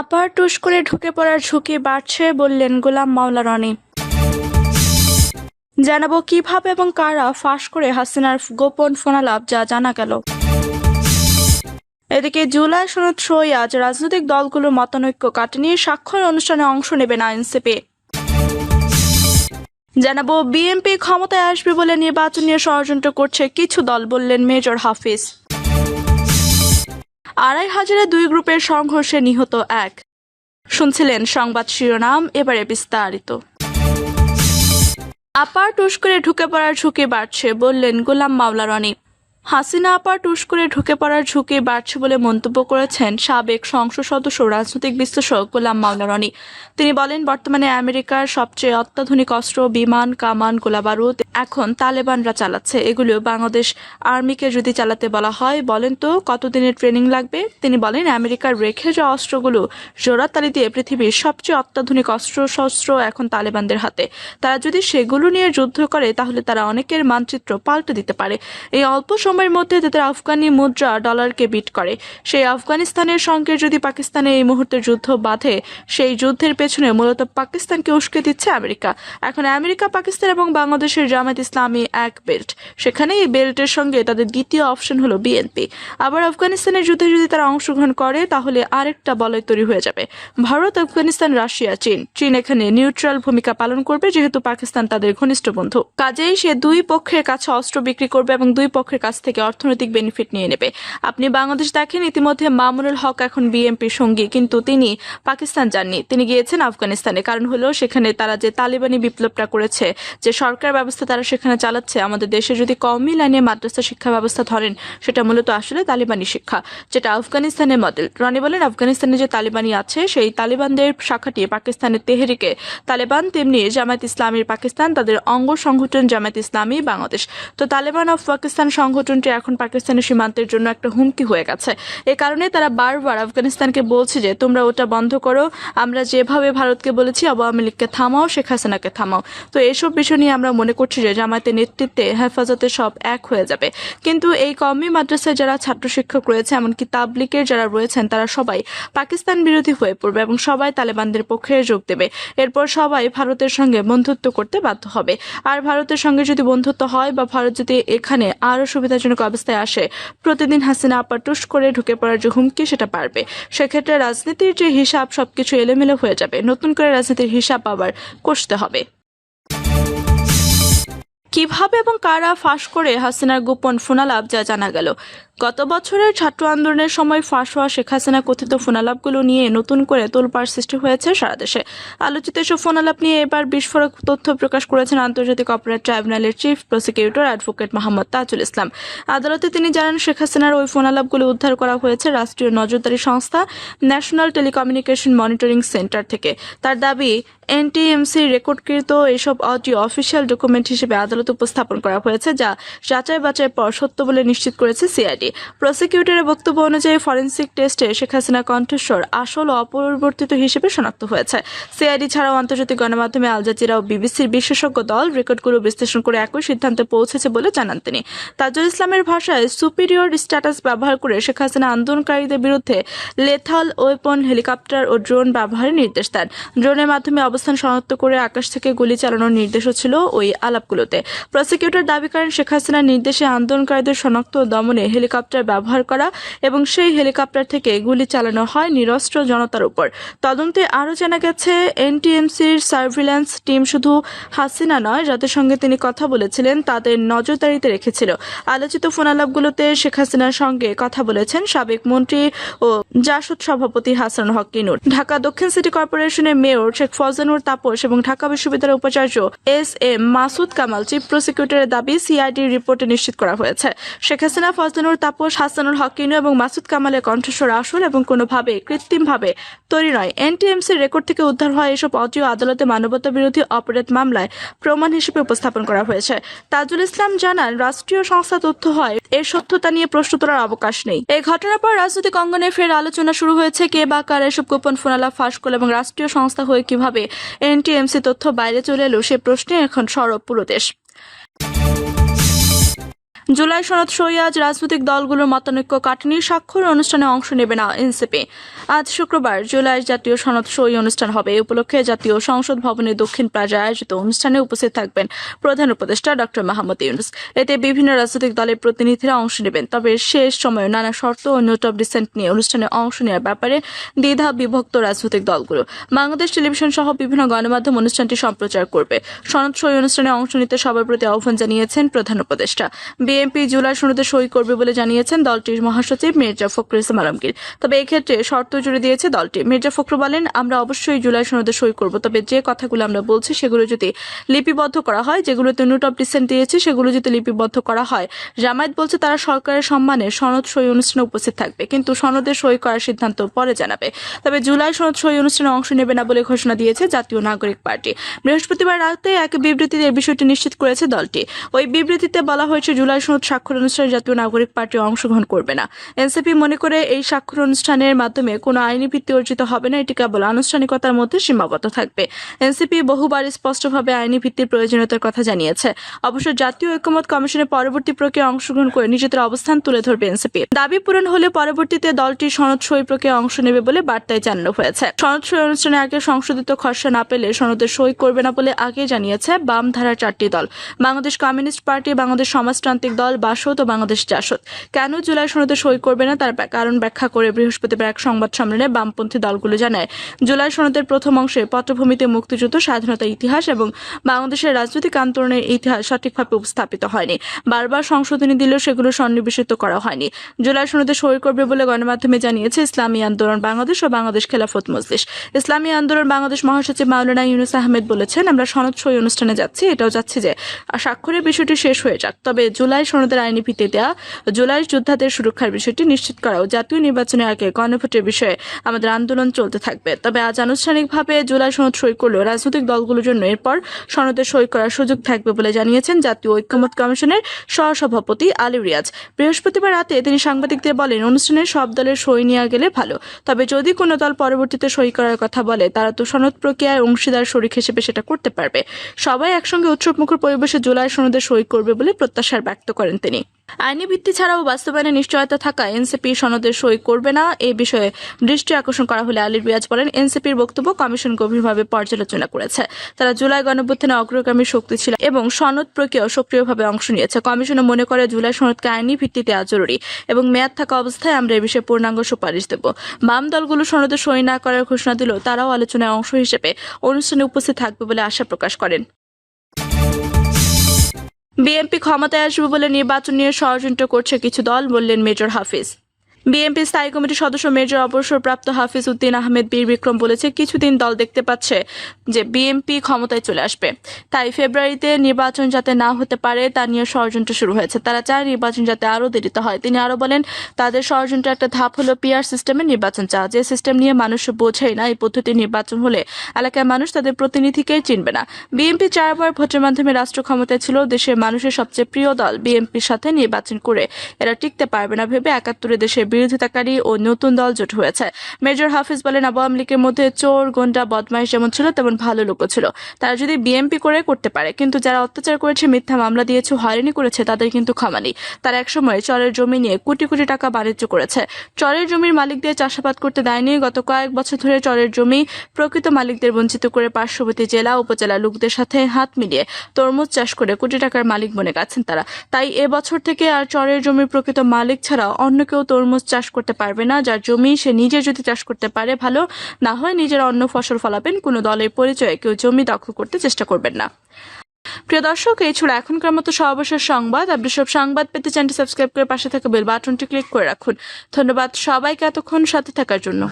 আপার টুস করে ঢুকে পড়ার ঝুঁকি বাড়ছে বললেন গোলাম মাওলা রনি। জানাব কীভাবে এবং কারা ফাঁস করে হাসিনার গোপন ফোনালাপ যা জানা গেল। এদিকে জুলাই সনদ সই আজ রাজনৈতিক দলগুলোর মতানৈক্য কাটে নিয়ে স্বাক্ষর অনুষ্ঠানে অংশ নেবে না এনসিপি। জানাব বিএনপি ক্ষমতায় আসবে বলে নির্বাচন নিয়ে ষড়যন্ত্র করছে কিছু দল, বললেন মেজর হাফিজ। আড়াই হাজারে দুই গ্রুপের সংঘর্ষে নিহত এক। শুনছিলেন সংবাদ শিরোনাম, এবারে বিস্তারিত। আপার টুস করে ঢুকে পড়ার ঝুঁকি বাড়ছে, বললেন গোলাম মাওলা রনি। হাসিনা আপার টুস করে ঢুকে পড়ার ঝুঁকি বাড়ছে বলে মন্তব্য করেছেন সাবেক সংসদ সদস্য, রাজনৈতিক বিশ্লেষক গোলাম মাওলা রনি। তিনি বলেন, বর্তমানে আমেরিকার সবচেয়ে অত্যাধুনিক অস্ত্র, বিমান, কামান, গোলাবারুদ, এখন তালেবানরা চালাচ্ছে। এগুলো বাংলাদেশ আর্মিকে যদি চালাতে বলা হয়, বলেন তো কতদিনের ট্রেনিং লাগবে? তিনি বলেন, আমেরিকার রেখে যাওয়া অস্ত্রগুলো জোড়াতালি দিয়ে পৃথিবীর সবচেয়ে অত্যাধুনিক অস্ত্র, শস্ত্র এখন তালেবানদের হাতে। তারা যদি সেগুলো নিয়ে যুদ্ধ করে, তাহলে তারা অনেকের মানচিত্র পাল্টে দিতে পারে। এই অল্প সময়ের মধ্যে তাদের আফগানি মুদ্রা ডলারকে বিট করে। সেই আফগানিস্তানের সঙ্গে যদি পাকিস্তানে এই মুহূর্তে যুদ্ধ বাঁধে, সেই যুদ্ধের পেছনে মূলত পাকিস্তানকে উস্কে দিচ্ছে আমেরিকা। এখন আমেরিকা, পাকিস্তান এবং বাংলাদেশের জামায়াত ইসলামী এক বেল্ট। সেখানে এই বেল্টের সঙ্গে তাদের দ্বিতীয় অপশন হলো বিএনপি। আবার আফগানিস্তানের যুদ্ধে যদি তারা অংশগ্রহণ করে, তাহলে আরেকটা বলয় তৈরি হয়ে যাবে। ভারত, আফগানিস্তান, রাশিয়া, চীন। চীন এখানে নিউট্রাল ভূমিকা পালন করবে, যেহেতু পাকিস্তান তাদের ঘনিষ্ঠ বন্ধু। কাজেই সে দুই পক্ষের কাছে অস্ত্র বিক্রি করবে এবং দুই পক্ষের কাছ থেকে অর্থনৈতিক বেনিফিট নিয়ে নেবে। আপনি বাংলাদেশ দেখেন, ইতিমধ্যে মামুনুল হক এখন বিএনপির সঙ্গী, কিন্তু তিনি পাকিস্তান যাননি। তিনি গিয়েছেন আফগানিস্তানে। কারণ হলো, সেখানে তারা যে তালিবানি বিপ্লবটা করেছে, যে সরকার ব্যবস্থা তারা সেখানে চালাচ্ছে, আমাদের দেশে যদি কওমি লাইনে মাদ্রাসা শিক্ষা ব্যবস্থা ধরেন, সেটা মূলত আসলে তালিবানি শিক্ষা, যেটা আফগানিস্তানের মডেল রনি বলেন, আফগানিস্তানে যে তালিবানি আছে, সেই তালিবানদের শাখাটি পাকিস্তানের তেহরিকে তালেবান, তেমনি জামায়াত ইসলামীর পাকিস্তান, তাদের অঙ্গ সংগঠন জামায়াত ইসলামী বাংলাদেশ। তো তালেবান অফ পাকিস্তান সংগঠনটি এখন পাকিস্তানের সীমান্তের জন্য একটা হুমকি হয়ে গেছে। এ কারণে তারা বারবার আফগানিস্তানকে বলছে যে, তোমরা ওটা বন্ধ করো। আমরা যেভাবে ভারতকে বলেছি, আওয়ামী লীগকে থামাও, শেখ হাসিনাকে থামাও। তো এইসব বিষয় নিয়ে আমরা মনে করছি যে জামায়াতের নেতৃত্বে হেফাজতে সব এক হয়ে যাবে। কিন্তু এই কওমি মাদ্রাসায় যারা ছাত্র শিক্ষক রয়েছে, এমনকি তাবলিকের যারা রয়েছেন, তারা সবাই পাকিস্তান বিরোধী হয়ে পড়বে এবং সবাই তালেবানদের পক্ষে যোগ দেবে। এরপর সবাই ভারতের সঙ্গে বন্ধুত্ব করতে বাধ্য হবে। আর ভারতের সঙ্গে যদি বন্ধুত্ব হয় বা ভারত যদি এখানে আরও সুবিধাজনক অবস্থায় আসে। প্রতিদিন হাসিনা আপার টুস করে ঢুকে পড়ার যে হুমকি, সেটা পারবে। সেক্ষেত্রে রাজনীতির যে হিসাব, সবকিছু এলোমেলো হয়ে যাবে। নতুন করে রাজনীতির হিসাব আবার কষতে হবে। কীভাবে এবং কারা ফাঁস করে হাসিনার গোপন ফোনালাপ যা জানা গেল। গত বছরের ছাত্র আন্দোলনের সময় ফাঁস হওয়া শেখ হাসিনা কথিত ফোনালাপগুলো নিয়ে নতুন করে তোলপাড় সৃষ্টি হয়েছে সারা দেশে। আলোচিত এসব ফোনালাপ নিয়ে এবার বিস্ফোরক তথ্য প্রকাশ করেছেন আন্তর্জাতিক অপরাধ ট্রাইব্যুনালের chief prosecutor advocate Mohammad Tajul Islam. আদালতে তিনি জানান, শেখ হাসিনার ওই ফোনালাপগুলো উদ্ধার করা হয়েছে রাষ্ট্রীয় নজরদারি সংস্থা ন্যাশনাল টেলিকমিউনিকেশন মনিটরিং সেন্টার থেকে। তার দাবি, এনটিএমসি রেকর্ডকৃত এসব অডিও অফিসিয়াল ডকুমেন্ট হিসেবে আদালতে উপস্থাপন করা হয়েছে, যা যাচাই বাছাই পর সত্য বলে নিশ্চিত করেছে সিআইডি প্রসিকিউটরের বক্তব্য অনুযায়ী ফরেন্সিক টেস্টে শেখ হাসিনা কণ্ঠস্বর আসল অপরিবর্তিত হিসেবে শনাক্ত হয়েছে। সিআইডি ছাড়াও আন্তর্জাতিক গণমাধ্যমে আল জাজিরা ও বিবিসির বিশেষজ্ঞ দল রেকর্ডগুলো বিশ্লেষণ করে একই সিদ্ধান্তে পৌঁছেছে বলে জানান তিনি। তাজুল ইসলামের ভাষায় সুপিরিয়র স্ট্যাটাস ব্যবহার করে শেখ হাসিনা আন্দোলনকারীদের বিরুদ্ধে লেথাল ওয়েপন, হেলিকপ্টার ও ড্রোন ব্যবহারের নির্দেশ দেন। ড্রোনের মাধ্যমে অবস্থান শনাক্ত করে আকাশ থেকে গুলি চালানোর নির্দেশও ছিল ওই আলাপগুলোতে। প্রসিকিউটর দাবি করেন শেখ হাসিনার নির্দেশে আন্দোলনকারীদের শনাক্ত দমনে হেলিকপ্টার ব্যবহার করা এবং সেই হেলিকপ্টার থেকে গুলি চালানো হয় নিরস্ত্র জনতার উপর। তদন্তে আরও জানা গেছে, এনটিএমসির সার্ভিল্যান্স টিম শুধু হাসিনা নয় যাদের সঙ্গে তিনি কথা বলেছিলেন তাদের নজরদারিতে রেখেছিল। আলোচিত ফোনালাপগুলোতে শেখ হাসিনার সঙ্গে কথা বলেছেন সাবেক মন্ত্রী ও জাসদ সভাপতি হাসান হক কিনুর। ঢাকা দক্ষিণ সিটি কর্পোরেশনের মেয়র শেখ ফজানুর তাপস এবং ঢাকা বিশ্ববিদ্যালয়ের উপাচার্য S M Masud Kamal, chief প্রসিকিউটরের দাবি সিআইডির রিপোর্টে নিশ্চিত করা হয়েছে। শেখ হাসিনা ফজলানুর তাপস, হাসানুল হকিনু এবং মাসুদ কামালের কণ্ঠস্বর আসল এবং কোনোভাবে কৃত্রিমভাবে তৈরি নয়। এনটিএমসির রেকর্ড থেকে উদ্ধার হওয়া এসব অডিও আদালতে মানবতা বিরোধী অপরাধ মামলায় প্রমাণ হিসেবে উপস্থাপন করা হয়েছে। তাজুল ইসলাম জানান, রাষ্ট্রীয় সংস্থা তথ্য হয় এর সত্যতা নিয়ে প্রশ্ন তোলার অবকাশ নেই। এই ঘটনার পর রাজনৈতিক অঙ্গনে ফের আলোচনা শুরু হয়েছে, কে বা কার এসব গোপন ফোনালা ফাঁস করল এবং রাষ্ট্রীয় সংস্থা হয়ে কীভাবে এনটিএমসি তথ্য বাইরে চলে এলো, সে প্রশ্নে এখন সরব পুরো দেশ। জুলাই সনদ সই আজ রাজনৈতিক দলগুলোর মতানৈক্য কাটানি স্বাক্ষর অনুষ্ঠানে অংশ নেবে না এনসিপি। আজ শুক্রবার জুলাই জাতীয় সনদ সই অনুষ্ঠান হবে। এই উপলক্ষে জাতীয় সংসদ ভবনের দক্ষিণ প্লাজায় আয়োজিত অনুষ্ঠানে উপস্থিত থাকবেন প্রধান উপদেষ্টা ডক্টর মাহমুদ ইউনুস। এতে বিভিন্ন রাজনৈতিক দলের প্রতিনিধিরা অংশ নেবেন। তবে শেষ সময়ে নানা শর্ত ও নোট অব ডিসেন্ট নিয়ে অনুষ্ঠানে অংশ নেওয়ার ব্যাপারে দ্বিধা বিভক্ত রাজনৈতিক দলগুলো। বাংলাদেশ টেলিভিশন সহ বিভিন্ন গণমাধ্যম অনুষ্ঠানটি সম্প্রচার করবে। সনদ সই অনুষ্ঠানে অংশ নিতে সবার প্রতি আহ্বান জানিয়েছেন প্রধান উপদেষ্টা। বিএনপি জুলাই সনদে সই করবে বলে জানিয়েছেন দলটির মহাসচিব মির্জা ফখরুল ইসলাম আলমগীর। তবে এক্ষেত্রে শর্ত জুড়ে দিয়েছে দলটি। মির্জা ফখরু বলেন, আমরা অবশ্যই জুলাই সনদে সই করব, তবে যে কথাগুলো আমরা বলছি সেগুলো যদি লিপিবদ্ধ করা হয়, যেগুলোতে নোট অফ ডিসেন্ট দিয়েছে, সেগুলো যদি লিপিবদ্ধ করা হয়, জামায়াত বলছে তারা সরকারের সম্মানে সনদ সই অনুষ্ঠানে উপস্থিত থাকবে, কিন্তু সনদে সই করার সিদ্ধান্ত পরে জানাবে। তবে জুলাই সনদ সই অনুষ্ঠানে অংশ নেবে না বলে ঘোষণা দিয়েছে জাতীয় নাগরিক পার্টি। বৃহস্পতিবার রাতে এক বিবৃতিতে এই বিষয়টি নিশ্চিত করেছে দলটি। ওই বিবৃতিতে বলা হয়েছে, জুলাই সনদ স্বাক্ষর অনুষ্ঠানে জাতীয় নাগরিক পার্টি অংশগ্রহণ করবে না। এনসিপি মনে করে এই স্বাক্ষর অনুষ্ঠানের মাধ্যমে কোনো আইনি ভিত্তি অর্জিত হবে না, এটি কেবল আনুষ্ঠানিকতার মধ্যে সীমাবদ্ধ থাকবে। এনসিপি বহুবার স্পষ্টভাবে আইনি ভিত্তির প্রয়োজনীয়তার কথা জানিয়েছে। অবশ্য জাতীয় ঐক্যমত কমিশনের পরবর্তী প্রক্রিয়ায় অংশগ্রহণ করে নিজেদের অবস্থান তুলে ধরবে এনসিপি। দাবি পূরণ হলে পরবর্তীতে দলটি সনদ সই প্রক্রিয়ায় অংশ নেবে বলে বার্তায় জানানো হয়েছে। সনদ সই অনুষ্ঠানে আগে সংশোধিত খসড়া না পেলে সনদে সই করবে না বলে আগে জানিয়েছে বাম ধারার চারটি দল। বাংলাদেশ কমিউনিস্ট পার্টি, বাংলাদেশ সমাজতান্ত্রিক দল বাসদ ও বাংলাদেশ জাসদ। কেন জুলাই সনদে সই করবে না? তার কারণ ব্যাখ্যা করে বৃহস্পতিবার এক সংবাদ সম্মেলনে বামপন্থী দলগুলো জানায়, জুলাই সনদের প্রথম অংশে পটভূমিতে মুক্তিযুদ্ধ, স্বাধীনতা ইতিহাস এবং বাংলাদেশের রাজনৈতিক আন্দোলনের ইতিহাস সঠিকভাবে উপস্থাপিত হয়নি। বারবার সংশোধনী দিলেও সেগুলো সন্নিবেশিত করা হয়নি। জুলাই সনদে সই করবে বলে গণমাধ্যমে জানিয়েছে ইসলামী আন্দোলন বাংলাদেশ ও বাংলাদেশ খেলাফত মজলিস। ইসলামী আন্দোলন বাংলাদেশ মহাসচিব মাওলানা ইউনুস আহমেদ বলেছেন, আমরা সনদ সই অনুষ্ঠানে যাচ্ছি, এটাও যাচ্ছি যে স্বাক্ষরের বিষয়টি শেষ হয়ে যাক। তবে জুলাই সনদের আইনি ভিত্তি দেওয়া জুলাই যোদ্ধাদের সুরক্ষার বিষয়টি নিশ্চিত করাও জাতীয় নির্বাচনের আগে গণভোটের বিষয়ে আমাদের আন্দোলন চলতে থাকবে। তবে আজ আনুষ্ঠানিকভাবে জুলাই সনদ সই করলেও রাজনৈতিক দলগুলোর জন্য এরপর সনদে সই করার সুযোগ থাকবে বলে জানিয়েছেন জাতীয় ঐক্যমত কমিশনের সহসভাপতি আলী রিয়াজ। বৃহস্পতিবার রাতে তিনি সাংবাদিকদের বলেন, অনুষ্ঠানে সব দলের সই নেওয়া গেলে ভালো। তবে যদি কোনো দল পরবর্তীতে সই করার কথা বলে, তারা তো সনদ প্রক্রিয়ায় অংশীদার শরিক হিসেবে সেটা করতে পারবে। সবাই একসঙ্গে উৎসবমুখর পরিবেশে জুলাই সনদে সই করবে বলে প্রত্যাশার ব্যক্ত করেন তিনি। আইনি ভিত্তি ছাড়াও বাস্তবায়নে নিশ্চয়তা থাকা এনসিপি সনদে সই করবে না এই বিষয়ে দৃষ্টি আকর্ষণ করা হলে আলী রিয়াজ বলেন, এনসিপির বক্তব্য কমিশন গভীরভাবে পর্যালোচনা করেছে। তারা জুলাই গণঅভ্যুত্থানে অগ্রগামী শক্তি ছিল এবং সনদ প্রক্রিয়াও সক্রিয়ভাবে অংশ নিয়েছে। কমিশনও মনে করে, জুলাই সনদকে আইনি ভিত্তিতে জরুরি এবং মেয়াদ থাকা অবস্থায় আমরা এ বিষয়ে পূর্ণাঙ্গ সুপারিশ দেব। বাম দলগুলো সনদে সই না করার ঘোষণা দিলেও তারাও আলোচনায় অংশ হিসেবে অনুষ্ঠানে উপস্থিত থাকবে বলে আশা প্রকাশ করেন। বিএনপি ক্ষমতায় আসবে বলে নির্বাচন নিয়ে ষড়যন্ত্র করছে কিছু দল বললেন মেজর হাফিজ। বিএনপি স্থায়ী কমিটির সদস্য মেজর অবসরপ্রাপ্ত হাফিজ উদ্দিন আহমেদ বীর বিক্রম বলেছে, কিছুদিন দল দেখতে পাচ্ছে যে বিএনপি ক্ষমতায় চলে আসবে। তাই ফেব্রুয়ারিতে নির্বাচন যাতে না হতে পারে, তা নিয়ে ষড়যন্ত্র শুরু হয়েছে। তারা চায় নির্বাচন যাতে আরও দেরিতে হয়। তিনি আরও বলেন, তাদের ষড়যন্ত্র একটা ধাপ হলো পিআর সিস্টেমে নির্বাচন চাওয়া। যে সিস্টেম নিয়ে মানুষ বোঝেই না, এই পদ্ধতি নির্বাচন হলে এলাকায় মানুষ তাদের প্রতিনিধিকেই চিনবে না। বিএনপি চারবার ভোটের মাধ্যমে রাষ্ট্র ক্ষমতায় ছিল, দেশের মানুষের সবচেয়ে প্রিয় দল বিএনপির সাথে নির্বাচন করে এরা টিকতে পারবে না, ভেবে একাত্তরে দেশের বিরোধিতাকারী ও নতুন দল জোট হয়েছে। মেজর হাফিজ বলেন, আওয়ামী লীগের মধ্যে চোর, গন্ডা, বদমাইশ যেমন ছিল, তেমন ভালো লোকও ছিল। তারা যদি বিএনপি করে, করতে পারে। কিন্তু যারা অত্যাচার করেছে, মিথ্যা মামলা দিয়েছে, হয়রানি করেছে, তাদের কিন্তু ক্ষমা নেই। তারা একসময় চরের জমি নিয়ে কোটি কোটি টাকা বাণিজ্য করেছে। চরের জমির মালিকদের চাষাবাদ করতে দেয়নি। গত কয়েক বছর ধরে চরের জমি প্রকৃত মালিকদের বঞ্চিত করে পার্শ্ববর্তী জেলা উপজেলা লোকদের সাথে হাত মিলিয়ে তরমুজ চাষ করে কোটি টাকার মালিক বনে গেছেন তারা। তাই এবছর থেকে আর চরের জমির প্রকৃত মালিক ছাড়া অন্য কেউ তরমুজ চাষ করতে পারবে না, যার জমি সে নিজে যদি চাষ করতে পারে ভালো, না হয় নিজের অন্য ফসল ফলাবেন, কোনো দলের পরিচয়ে কেউ জমি দখল করতে চেষ্টা করবেন না। প্রিয় দর্শক, এই ছিল এখনকার মতো সর্বশেষ সংবাদ। আপনি সব সংবাদ পেতে চ্যানেলটি সাবস্ক্রাইব করে পাশে থাকা বেল বাটনটি ক্লিক করে রাখুন। ধন্যবাদ সবাইকে এতক্ষণ সাথে থাকার জন্য।